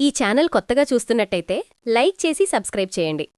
ఈ ఛానల్ కొత్తగా చూస్తున్నట్టయితే లైక్ చేసి సబ్స్క్రైబ్ చేయండి.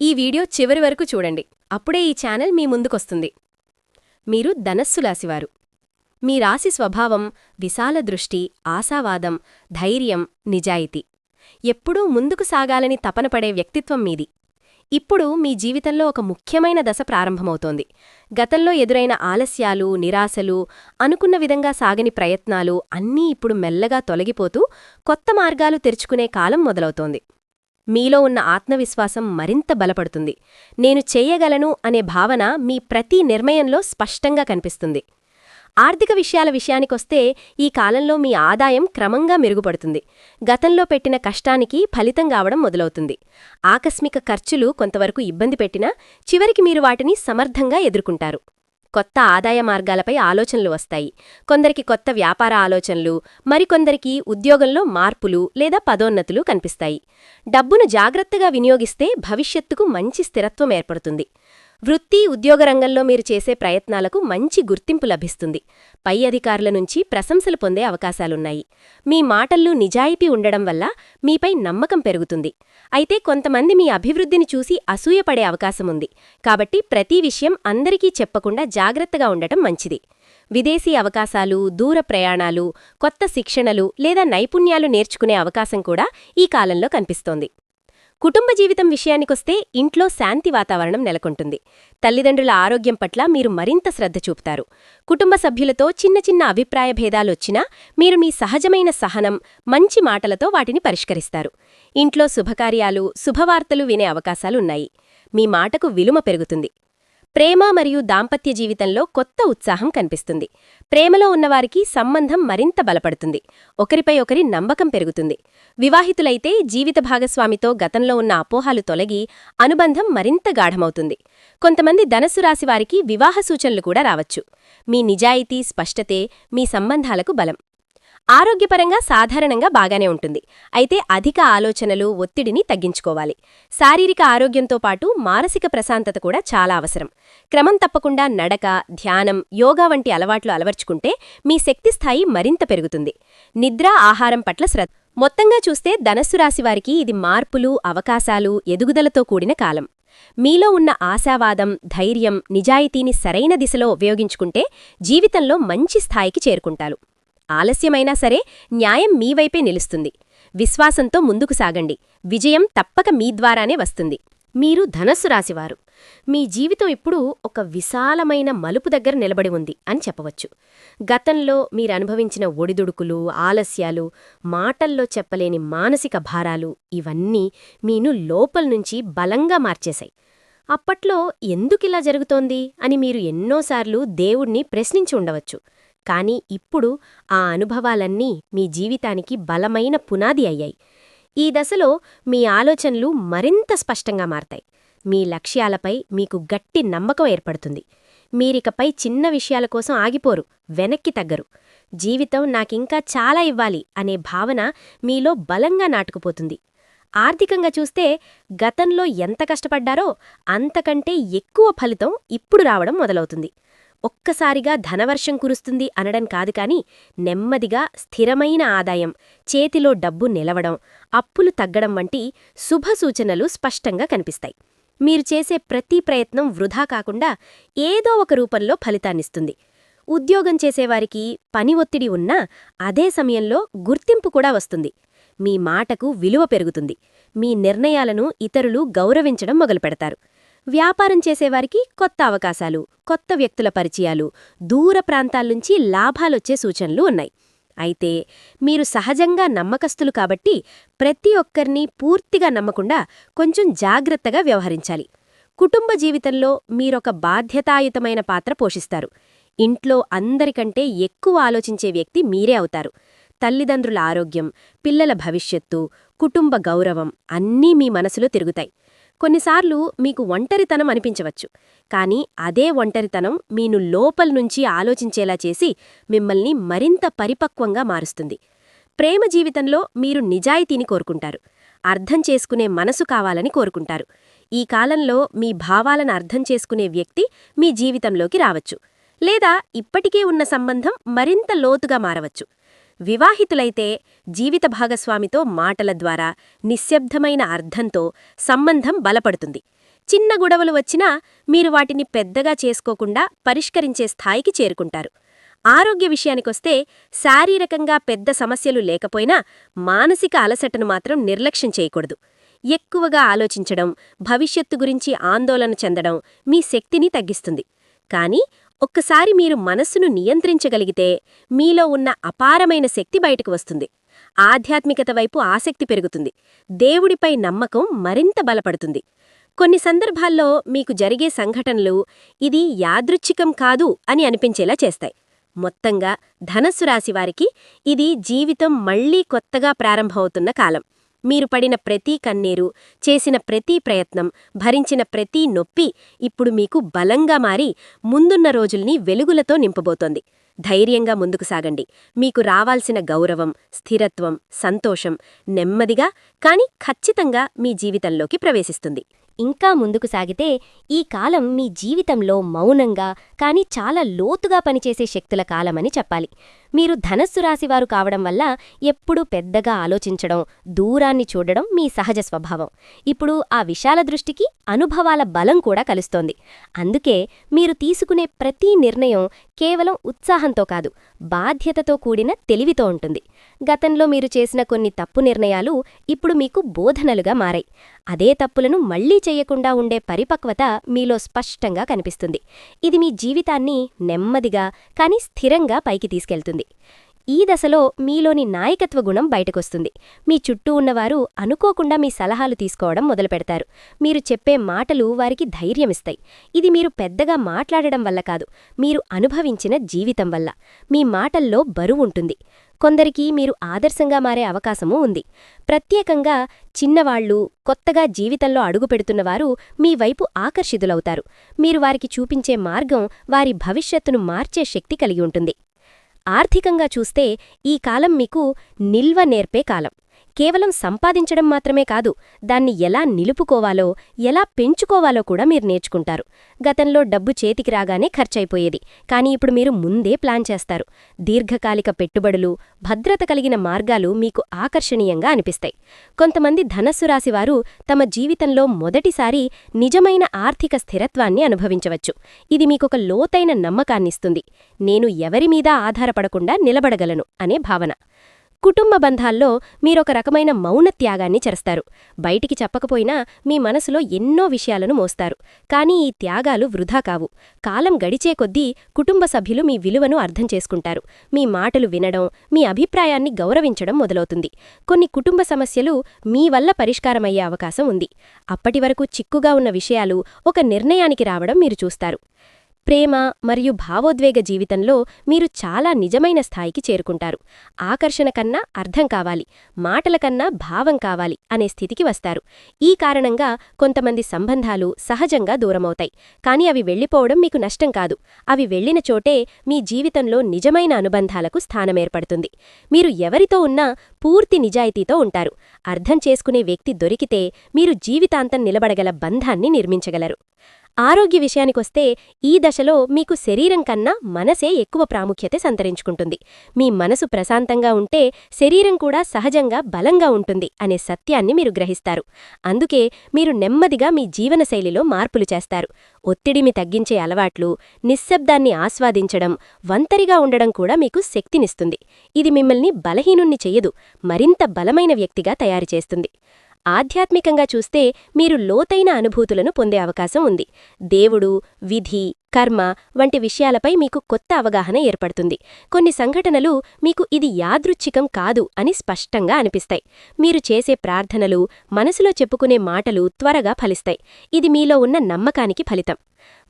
ఈ వీడియో చివరి వరకు చూడండి. అప్పుడే ఈ ఛానల్ మీ ముందుకొస్తుంది. మీరు ధనస్సు రాశివారు. మీ రాశి స్వభావం విశాల దృష్టి ఆశావాదం ధైర్యం నిజాయితీ. ఎప్పుడూ ముందుకు సాగాలని తపనపడే వ్యక్తిత్వం మీది. ఇప్పుడు మీ జీవితంలో ఒక ముఖ్యమైన దశ ప్రారంభమవుతోంది. గతంలో ఎదురైన ఆలస్యాలు నిరాశలు అనుకున్న విధంగా సాగని ప్రయత్నాలు అన్నీ ఇప్పుడు మెల్లగా తొలగిపోతూ కొత్త మార్గాలు తెరుచుకునే కాలం మొదలవుతోంది. మీలో ఉన్న ఆత్మవిశ్వాసం మరింత బలపడుతుంది. నేను చేయగలను అనే భావన మీ ప్రతి నిర్ణయంలో స్పష్టంగా కనిపిస్తుంది. ఆర్థిక విషయాల విషయానికొస్తే ఈ కాలంలో మీ ఆదాయం క్రమంగా మెరుగుపడుతుంది. గతంలో పెట్టిన కష్టానికి ఫలితం కావడం మొదలవుతుంది. ఆకస్మిక ఖర్చులు కొంతవరకు ఇబ్బంది పెట్టినా చివరికి మీరు వాటిని సమర్థంగా ఎదుర్కొంటారు. కొత్త ఆదాయ మార్గాలపై ఆలోచనలు వస్తాయి. కొందరికి కొత్త వ్యాపార ఆలోచనలు మరికొందరికి ఉద్యోగంలో మార్పులు లేదా పదోన్నతులు కనిపిస్తాయి. డబ్బును జాగ్రత్తగా వినియోగిస్తే భవిష్యత్తుకు మంచి స్థిరత్వం ఏర్పడుతుంది. వృత్తి ఉద్యోగ రంగంలో మీరు చేసే ప్రయత్నాలకు మంచి గుర్తింపు లభిస్తుంది. పై అధికారుల నుంచి ప్రశంసలు పొందే అవకాశాలున్నాయి. మీ మాటల్లో నిజాయితీ ఉండడం వల్ల మీపై నమ్మకం పెరుగుతుంది. అయితే కొంతమంది మీ అభివృద్ధిని చూసి అసూయపడే అవకాశముంది కాబట్టి ప్రతి విషయం అందరికీ చెప్పకుండా జాగ్రత్తగా ఉండటం మంచిది. విదేశీ అవకాశాలు దూర ప్రయాణాలు కొత్త శిక్షణలు లేదా నైపుణ్యాలు నేర్చుకునే అవకాశం కూడా ఈ కాలంలో కనిపిస్తోంది. కుటుంబ జీవితం విషయానికొస్తే ఇంట్లో శాంతి వాతావరణం నెలకొంటుంది. తల్లిదండ్రుల ఆరోగ్యం పట్ల మీరు మరింత శ్రద్ధ చూపుతారు. కుటుంబ సభ్యులతో చిన్న చిన్న అభిప్రాయ భేదాలొచ్చినా మీరు మీ సహజమైన సహనం మంచి మాటలతో వాటిని పరిష్కరిస్తారు. ఇంట్లో శుభకార్యాలు శుభవార్తలు వినే అవకాశాలున్నాయి. మీ మాటకు విలుమ పెరుగుతుంది. ప్రేమ మరియు దాంపత్య జీవితంలో కొత్త ఉత్సాహం కనిపిస్తుంది. ప్రేమలో ఉన్నవారికి సంబంధం మరింత బలపడుతుంది. ఒకరిపై ఒకరి నమ్మకం పెరుగుతుంది. వివాహితులైతే జీవిత భాగస్వామితో గతంలో ఉన్న అపోహాలు తొలగి అనుబంధం మరింత గాఢమవుతుంది. కొంతమంది ధనస్సు రాశివారికి వివాహ సూచనలు కూడా రావచ్చు. మీ నిజాయితీ స్పష్టతే మీ సంబంధాలకు బలం. ఆరోగ్యపరంగా సాధారణంగా బాగానే ఉంటుంది. అయితే అధిక ఆలోచనలు ఒత్తిడిని తగ్గించుకోవాలి. శారీరక ఆరోగ్యంతో పాటు మానసిక ప్రశాంతత కూడా చాలా అవసరం. క్రమం తప్పకుండా నడక ధ్యానం యోగా వంటి అలవాట్లు అలవర్చుకుంటే మీ శక్తి స్థాయి మరింత పెరుగుతుంది. నిద్ర ఆహారం పట్ల శ్రద్ధ. మొత్తంగా చూస్తే ధనస్సు రాశివారికి ఇది మార్పులు అవకాశాలు ఎదుగుదలతో కూడిన కాలం. మీలో ఉన్న ఆశావాదం ధైర్యం నిజాయితీని సరైన దిశలో ఉపయోగించుకుంటే జీవితంలో మంచి స్థాయికి చేరుకుంటారు. ఆలస్యమైనా సరే న్యాయం మీ వైపే నిలుస్తుంది. విశ్వాసంతో ముందుకు సాగండి. విజయం తప్పక మీ ద్వారానే వస్తుంది. మీరు ధనస్సు రాశివారు. మీ జీవితం ఇప్పుడు ఒక విశాలమైన మలుపు దగ్గర నిలబడి ఉంది అని చెప్పవచ్చు. గతంలో మీరు అనుభవించిన ఒడిదుడుకులు ఆలస్యాలు మాటల్లో చెప్పలేని మానసిక భారాలు ఇవన్నీ మీను లోపల్నుంచి బలంగా మార్చేశాయి. అప్పట్లో ఎందుకిలా జరుగుతోంది అని మీరు ఎన్నోసార్లు దేవుణ్ణి ప్రశ్నించి ఉండవచ్చు. కానీ ఇప్పుడు ఆ అనుభవాలన్నీ మీ జీవితానికి బలమైన పునాది అయ్యాయి. ఈ దశలో మీ ఆలోచనలు మరింత స్పష్టంగా మారతాయి. మీ లక్ష్యాలపై మీకు గట్టి నమ్మకం ఏర్పడుతుంది. మీరికపై చిన్న విషయాల కోసం ఆగిపోరు వెనక్కి తగ్గరు. జీవితం నాకింకా చాలా ఇవ్వాలి అనే భావన మీలో బలంగా నాటుకుపోతుంది. ఆర్థికంగా చూస్తే గతంలో ఎంత కష్టపడ్డారో అంతకంటే ఎక్కువ ఫలితం ఇప్పుడు రావడం మొదలవుతుంది. ఒక్కసారిగా ధనవర్షం కురుస్తుంది అనడం కాదు కాని నెమ్మదిగా స్థిరమైన ఆదాయం చేతిలో డబ్బు నిలవడం అప్పులు తగ్గడం వంటి శుభ సూచనలు స్పష్టంగా కనిపిస్తాయి. మీరు చేసే ప్రతి ప్రయత్నం వృధా కాకుండా ఏదో ఒక రూపంలో ఫలితాన్నిస్తుంది. ఉద్యోగం చేసేవారికి పని ఒత్తిడి ఉన్నా అదే సమయంలో గుర్తింపు కూడా వస్తుంది. మీ మాటకు విలువ పెరుగుతుంది. మీ నిర్ణయాలను ఇతరులు గౌరవించడం మొదలుపెడతారు. వ్యాపారం చేసేవారికి కొత్త అవకాశాలు కొత్త వ్యక్తుల పరిచయాలు దూర ప్రాంతాల్నుంచి లాభాలొచ్చే సూచనలు ఉన్నాయి. అయితే మీరు సహజంగా నమ్మకస్తులు కాబట్టి ప్రతి ఒక్కరినీ పూర్తిగా నమ్మకుండా కొంచెం జాగ్రత్తగా వ్యవహరించాలి. కుటుంబ జీవితంలో మీరొక బాధ్యతాయుతమైన పాత్ర పోషిస్తారు. ఇంట్లో అందరికంటే ఎక్కువ ఆలోచించే వ్యక్తి మీరే అవుతారు. తల్లిదండ్రుల ఆరోగ్యం పిల్లల భవిష్యత్తు కుటుంబ గౌరవం అన్నీ మీ మనసులో తిరుగుతాయి. కొన్నిసార్లు మీకు ఒంటరితనం అనిపించవచ్చు. కానీ అదే ఒంటరితనం మీను లోపల నుంచి ఆలోచించేలా చేసి మిమ్మల్ని మరింత పరిపక్వంగా మారుస్తుంది. ప్రేమ జీవితంలో మీరు నిజాయితీని కోరుకుంటారు. అర్థం చేసుకునే మనసు కావాలని కోరుకుంటారు. ఈ కాలంలో మీ భావాలను అర్థం చేసుకునే వ్యక్తి మీ జీవితంలోకి రావచ్చు. లేదా ఇప్పటికే ఉన్న సంబంధం మరింత లోతుగా మారవచ్చు. వివాహితులైతే జీవిత భాగస్వామితో మాటల ద్వారా నిశ్శబ్దమైన అర్థంతో సంబంధం బలపడుతుంది. చిన్న గొడవలు వచ్చినా మీరు వాటిని పెద్దగా చేసుకోకుండా పరిష్కరించే స్థాయికి చేరుకుంటారు. ఆరోగ్య విషయానికొస్తే శారీరకంగా పెద్ద సమస్యలు లేకపోయినా మానసిక అలసటను మాత్రం నిర్లక్ష్యం చేయకూడదు. ఎక్కువగా ఆలోచించడం భవిష్యత్తు గురించి ఆందోళన చెందడం మీ శక్తిని తగ్గిస్తుంది. కానీ ఒక్కసారి మీరు మనస్సును నియంత్రించగలిగితే మీలో ఉన్న అపారమైన శక్తి బయటకు వస్తుంది. ఆధ్యాత్మికత వైపు ఆసక్తి పెరుగుతుంది. దేవుడిపై నమ్మకం మరింత బలపడుతుంది. కొన్ని సందర్భాల్లో మీకు జరిగే సంఘటనలు ఇది యాదృచ్ఛికం కాదు అని అనిపించేలా చేస్తాయి. మొత్తంగా ధనస్సు రాశివారికి ఇది జీవితం మళ్ళీ కొత్తగా ప్రారంభమవుతున్న కాలం. మీరు పడిన ప్రతి కన్నీరు చేసిన ప్రతి ప్రయత్నం భరించిన ప్రతి నొప్పి ఇప్పుడు మీకు బలంగా మారి ముందున్న రోజుల్ని వెలుగులతో నింపబోతోంది. ధైర్యంగా ముందుకు సాగండి. మీకు రావాల్సిన గౌరవం స్థిరత్వం సంతోషం నెమ్మదిగా కాని ఖచ్చితంగా మీ జీవితంలోకి ప్రవేశిస్తుంది. ఇంకా ముందుకు సాగితే ఈ కాలం మీ జీవితంలో మౌనంగా కానీ చాలా లోతుగా పనిచేసే శక్తుల కాలమని చెప్పాలి. మీరు ధనస్సు రాశివారు కావడం వల్ల ఎప్పుడూ పెద్దగా ఆలోచించడం దూరాన్ని చూడడం మీ సహజ స్వభావం. ఇప్పుడు ఆ విశాల దృష్టికి అనుభవాల బలం కూడా కలుస్తోంది. అందుకే మీరు తీసుకునే ప్రతి నిర్ణయం కేవలం ఉత్సాహంతో కాదు బాధ్యతతో కూడిన తెలివితో ఉంటుంది. గతంలో మీరు చేసిన కొన్ని తప్పు నిర్ణయాలు ఇప్పుడు మీకు బోధనలుగా మారాయి. అదే తప్పులను మళ్ళీ చేయకుండా ఉండే పరిపక్వత మీలో స్పష్టంగా కనిపిస్తుంది. ఇది మీ జీవితాన్ని నెమ్మదిగా కానీ స్థిరంగా పైకి తీసుకెళ్తుంది. ఈ దశలో మీలోని నాయకత్వ గుణం బయటకొస్తుంది. మీ చుట్టూ ఉన్నవారు అనుకోకుండా మీ సలహాలు తీసుకోవడం మొదలుపెడతారు. మీరు చెప్పే మాటలు వారికి ధైర్యమిస్తాయి. ఇది మీరు పెద్దగా మాట్లాడడం వల్ల కాదు మీరు అనుభవించిన జీవితం వల్ల. మీ మాటల్లో బరువుంటుంది కొందరికి మీరు ఆదర్శంగా మారే అవకాశమూ ఉంది. ప్రత్యేకంగా చిన్నవాళ్ళు కొత్తగా జీవితంలో అడుగుపెడుతున్నవారు మీ వైపు ఆకర్షితులవుతారు. మీరు వారికి చూపించే మార్గం వారి భవిష్యత్తును మార్చే శక్తి కలిగి ఉంటుంది. ఆర్థికంగా చూస్తే ఈ కాలం మీకు నిల్వ నేర్పే కాలం. కేవలం సంపాదించడం మాత్రమే కాదు దాన్ని ఎలా నిలుపుకోవాలో ఎలా పెంచుకోవాలో కూడా మీరు నేర్చుకుంటారు. గతంలో డబ్బు చేతికి రాగానే ఖర్చయిపోయేది. కానీ ఇప్పుడు మీరు ముందే ప్లాన్ చేస్తారు. దీర్ఘకాలిక పెట్టుబడులు భద్రత కలిగిన మార్గాలు మీకు ఆకర్షణీయంగా అనిపిస్తాయి. కొంతమంది ధనస్సు రాశివారు తమ జీవితంలో మొదటిసారి నిజమైన ఆర్థిక స్థిరత్వాన్ని అనుభవించవచ్చు. ఇది మీకొక లోతైన నమ్మకాన్నిస్తుంది. నేను ఎవరిమీద ఆధారపడకుండా నిలబడగలను అనే భావన. కుటుంబ బంధాల్లో మీరొక రకమైన మౌన త్యాగాన్ని చేస్తారు బయటికి చెప్పకపోయినా మీ మనసులో ఎన్నో విషయాలను మోస్తారు. కానీ ఈ త్యాగాలు వృధా కావు. కాలం గడిచే కొద్దీ కుటుంబ సభ్యులు మీ విలువను అర్థం చేసుకుంటారు. మీ మాటలు వినడం మీ అభిప్రాయాన్ని గౌరవించడం మొదలవుతుంది. కొన్ని కుటుంబ సమస్యలు మీ వల్ల పరిష్కారమయ్యే అవకాశం ఉంది. అప్పటివరకు చిక్కుగా ఉన్న విషయాలు ఒక నిర్ణయానికి రావడం మీరు చూస్తారు. ప్రేమ మరియు భావోద్వేగ జీవితంలో మీరు చాలా నిజమైన స్థాయికి చేరుకుంటారు. ఆకర్షణ కన్నా అర్థం కావాలి మాటల కన్నా భావం కావాలి అనే స్థితికి వస్తారు. ఈ కారణంగా కొంతమంది సంబంధాలు సహజంగా దూరమవుతాయి. కానీ అవి వెళ్ళిపోవడం మీకు నష్టం కాదు. అవి వెళ్ళిన చోటే మీ జీవితంలో నిజమైన అనుబంధాలకు స్థానమేర్పడుతుంది మీరు ఎవరితో ఉన్నా పూర్తి నిజాయితీతో ఉంటారు. అర్థం చేసుకునే వ్యక్తి దొరికితే మీరు జీవితాంతం నిలబడగల బంధాన్ని నిర్మించగలరు. ఆరోగ్య విషయానికొస్తే ఈ దశలో మీకు శరీరం కన్నా మనసే ఎక్కువ ప్రాముఖ్యత సంతరించుకుంటుంది. మీ మనసు ప్రశాంతంగా ఉంటే శరీరం కూడా సహజంగా బలంగా ఉంటుంది అనే సత్యాన్ని మీరు గ్రహిస్తారు. అందుకే మీరు నెమ్మదిగా మీ జీవనశైలిలో మార్పులు చేస్తారు. ఒత్తిడిమి తగ్గించే అలవాట్లు నిశ్శబ్దాన్ని ఆస్వాదించడం వంతరిగా ఉండడం కూడా మీకు శక్తినిస్తుంది. ఇది మిమ్మల్ని బలహీనుణ్ణి చెయ్యదు మరింత బలమైన వ్యక్తిగా తయారుచేస్తుంది ఆధ్యాత్మికంగా చూస్తే మీరు లోతైన అనుభూతులను పొందే అవకాశం ఉంది. దేవుడు విధి కర్మ వంటి విషయాలపై మీకు కొత్త అవగాహన ఏర్పడుతుంది. కొన్ని సంఘటనలు మీకు ఇది యాదృచ్ఛికం కాదు అని స్పష్టంగా అనిపిస్తాయి. మీరు చేసే ప్రార్థనలు మనసులో చెప్పుకునే మాటలు త్వరగా ఫలిస్తాయి. ఇది మీలో ఉన్న నమ్మకానికి ఫలితం.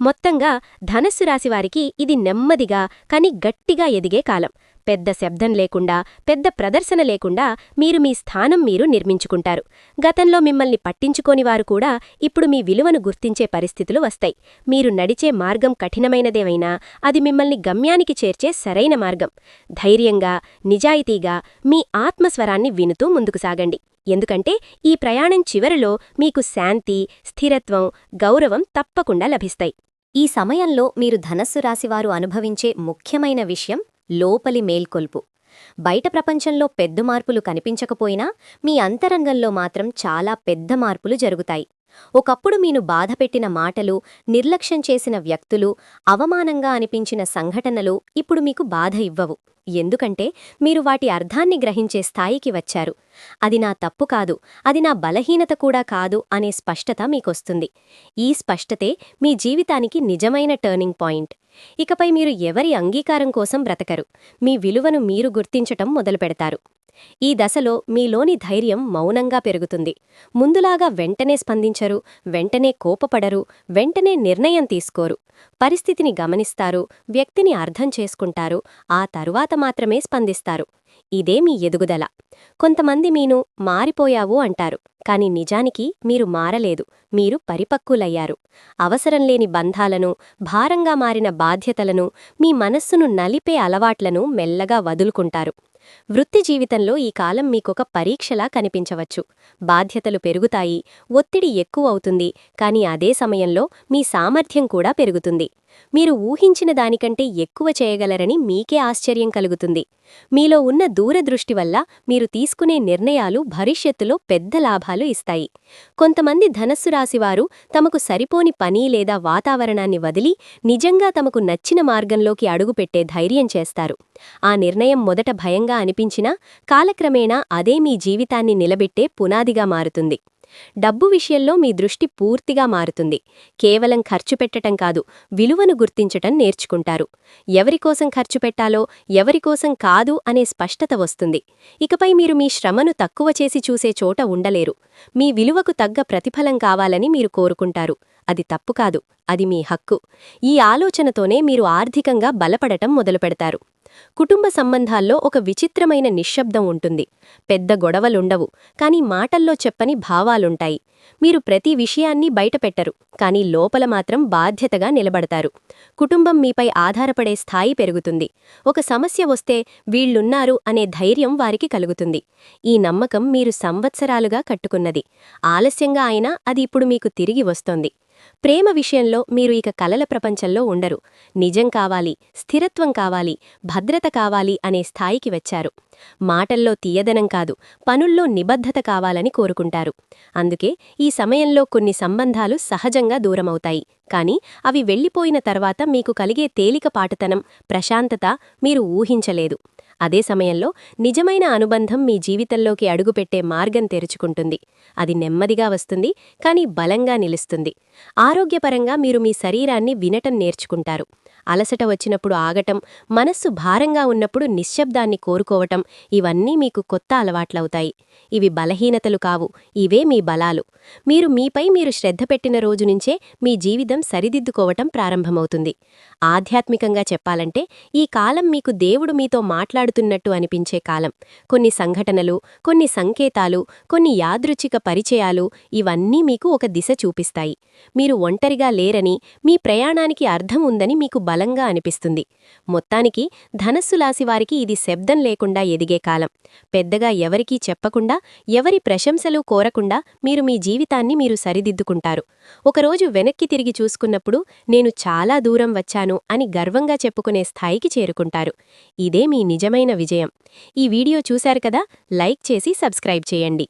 మొత్తంగా ధనస్సు రాశివారికి ఇది నెమ్మదిగా కని గట్టిగా ఎదిగే కాలం. పెద్ద శబ్దం లేకుండా పెద్ద ప్రదర్శన లేకుండా మీరు మీ స్థానం మీరు నిర్మించుకుంటారు. గతంలో మిమ్మల్ని పట్టించుకోని వారు కూడా ఇప్పుడు మీ విలువను గుర్తించే పరిస్థితులు వస్తాయి. మీరు నడిచే మార్గం కఠినమైనదేవైనా అది మిమ్మల్ని గమ్యానికి చేర్చే సరైన మార్గం. ధైర్యంగా నిజాయితీగా మీ ఆత్మస్వరాన్ని వినుతూ ముందుకు సాగండి. ఎందుకంటే ఈ ప్రయాణం చివరిలో మీకు శాంతి స్థిరత్వం గౌరవం తప్పకుండా లభిస్తాయి. ఈ సమయంలో మీరు ధనస్సు రాశివారు అనుభవించే ముఖ్యమైన విషయం లోపలి మేల్కొల్పు. బయట ప్రపంచంలో పెద్ద మార్పులు కనిపించకపోయినా మీ అంతరంగంలో మాత్రం చాలా పెద్ద మార్పులు జరుగుతాయి. ఒకప్పుడు మీను బాధపెట్టిన మాటలు నిర్లక్ష్యం చేసిన వ్యక్తులు అవమానంగా అనిపించిన సంఘటనలు ఇప్పుడు మీకు బాధ ఇవ్వవు. ఎందుకంటే మీరు వాటి అర్థాన్ని గ్రహించే స్థాయికి వచ్చారు. అది నా తప్పు కాదు అది నా బలహీనత కూడా కాదు అనే స్పష్టత మీకొస్తుంది. ఈ స్పష్టతే మీ జీవితానికి నిజమైన టర్నింగ్ పాయింట్. ఇకపై మీరు ఎవరి అంగీకారం కోసం బ్రతకరు. మీ విలువను మీరు గుర్తించటం మొదలుపెడతారు. ఈ దశలో మీలోని ధైర్యం మౌనంగా పెరుగుతుంది. ముందులాగా వెంటనే స్పందించరు వెంటనే కోపపడరు వెంటనే నిర్ణయం తీసుకోరు. పరిస్థితిని గమనిస్తారు వ్యక్తిని అర్థం చేసుకుంటారు ఆ తరువాత మాత్రమే స్పందిస్తారు. ఇదే మీ ఎదుగుదల. కొంతమంది మీను మారిపోయావు అంటారు కాని నిజానికి మీరు మారలేదు మీరు పరిపక్వులయ్యారు. అవసరం లేని బంధాలను భారంగా మారిన బాధ్యతలను మీ మనస్సును నలిపే అలవాట్లను మెల్లగా వదులుకుంటారు. వృత్తి జీవితంలో ఈ కాలం మీకొక పరీక్షలా కనిపించవచ్చు. బాధ్యతలు పెరుగుతాయి ఒత్తిడి ఎక్కువ అవుతుంది కానీ అదే సమయంలో మీ సామర్థ్యం కూడా పెరుగుతుంది. మీరు ఊహించిన దానికంటే ఎక్కువ చేయగలరని మీకే ఆశ్చర్యం కలుగుతుంది. మీలో ఉన్న దూరదృష్టి వల్ల మీరు తీసుకునే నిర్ణయాలు భవిష్యత్తులో పెద్ద లాభాలు ఇస్తాయి. కొంతమంది ధనస్సు రాశివారు తమకు సరిపోని పని లేదా వాతావరణాన్ని వదిలి నిజంగా తమకు నచ్చిన మార్గంలోకి అడుగుపెట్టే ధైర్యం చేస్తారు. ఆ నిర్ణయం మొదట భయంగా అనిపించినా కాలక్రమేణా అదే మీ జీవితాన్ని నిలబెట్టే పునాదిగా మారుతుంది. డబ్బు విషయంలో మీ దృష్టి పూర్తిగా మారుతుంది. కేవలం ఖర్చు పెట్టటం కాదు విలువను గుర్తించటం నేర్చుకుంటారు. ఎవరికోసం ఖర్చు పెట్టాలో ఎవరికోసం కాదు అనే స్పష్టత వస్తుంది. ఇకపై మీరు మీ శ్రమను తక్కువ చేసి చూసే చోట ఉండలేరు. మీ విలువకు తగ్గ ప్రతిఫలం కావాలని మీరు కోరుకుంటారు. అది తప్పు కాదు అది మీ హక్కు. ఈ ఆలోచనతోనే మీరు ఆర్థికంగా బలపడటం మొదలుపెడతారు. కుటుంబ సంబంధాల్లో ఒక విచిత్రమైన నిశ్శబ్దం ఉంటుంది. పెద్ద గొడవలుండవు కాని మాటల్లో చెప్పని భావాలుంటాయి. మీరు ప్రతి విషయాన్ని బయటపెట్టరు కాని లోపల మాత్రం బాధ్యతగా నిలబడతారు. కుటుంబం మీపై ఆధారపడే స్థాయి పెరుగుతుంది. ఒక సమస్య వస్తే వీళ్ళున్నారు అనే ధైర్యం వారికి కలుగుతుంది. ఈ నమ్మకం మీరు సంవత్సరాలుగా కట్టుకున్నది. ఆలస్యంగా అయినా అది ఇప్పుడు మీకు తిరిగి వస్తోంది. ప్రేమ విషయంలో మీరు ఇక కలల ప్రపంచంలో ఉండరు. నిజం కావాలి స్థిరత్వం కావాలి భద్రత కావాలి అనే స్థాయికి వచ్చారు. మాటల్లో తీయదనం కాదు పనుల్లో నిబద్ధత కావాలని కోరుకుంటారు. అందుకే ఈ సమయంలో కొన్ని సంబంధాలు సహజంగా దూరమవుతాయి. కాని అవి వెళ్ళిపోయిన తర్వాత మీకు కలిగే తేలికపాటుతనం ప్రశాంతత మీరు ఊహించలేదు. అదే సమయంలో నిజమైన అనుబంధం మీ జీవితంలోకి అడుగుపెట్టే మార్గం తెరుచుకుంటుంది. అది నెమ్మదిగా వస్తుంది కానీ బలంగా నిలుస్తుంది. ఆరోగ్యపరంగా మీరు మీ శరీరాన్ని వినటం నేర్చుకుంటారు. అలసట వచ్చినప్పుడు ఆగటం మనస్సు భారంగా ఉన్నప్పుడు నిశ్శబ్దాన్ని కోరుకోవటం ఇవన్నీ మీకు కొత్త అలవాట్లవుతాయి. ఇవి బలహీనతలు కావు ఇవే మీ బలాలు. మీరు మీపై మీరు శ్రద్ధ పెట్టిన రోజు నుంచే మీ జీవితం సరిదిద్దుకోవటం ప్రారంభమవుతుంది. ఆధ్యాత్మికంగా చెప్పాలంటే ఈ కాలం మీకు దేవుడు మీతో మాట్లాడుతున్నట్టు అనిపించే కాలం. కొన్ని సంఘటనలు కొన్ని సంకేతాలు కొన్ని యాదృచ్ఛిక పరిచయాలు ఇవన్నీ మీకు ఒక దిశ చూపిస్తాయి. మీరు ఒంటరిగా లేరని మీ ప్రయాణానికి అర్థం ఉందని మీకు బలంగా అనిపిస్తుంది. మొత్తానికి ధనస్సు లాసివారికి ఇది శబ్దం లేకుండా ఎదిగే కాలం. పెద్దగా ఎవరికీ చెప్పకుండా ఎవరి ప్రశంసలు కోరకుండా మీరు మీ జీవితాన్ని మీరు సరిదిద్దుకుంటారు. ఒకరోజు వెనక్కి తిరిగి చూసుకున్నప్పుడు నేను చాలా దూరం వచ్చాను అని గర్వంగా చెప్పుకునే స్థాయికి చేరుకుంటారు. ఇదే మీ నిజమైన విజయం. ఈ వీడియో చూశారు కదా? లైక్ చేసి సబ్స్క్రైబ్ చేయండి.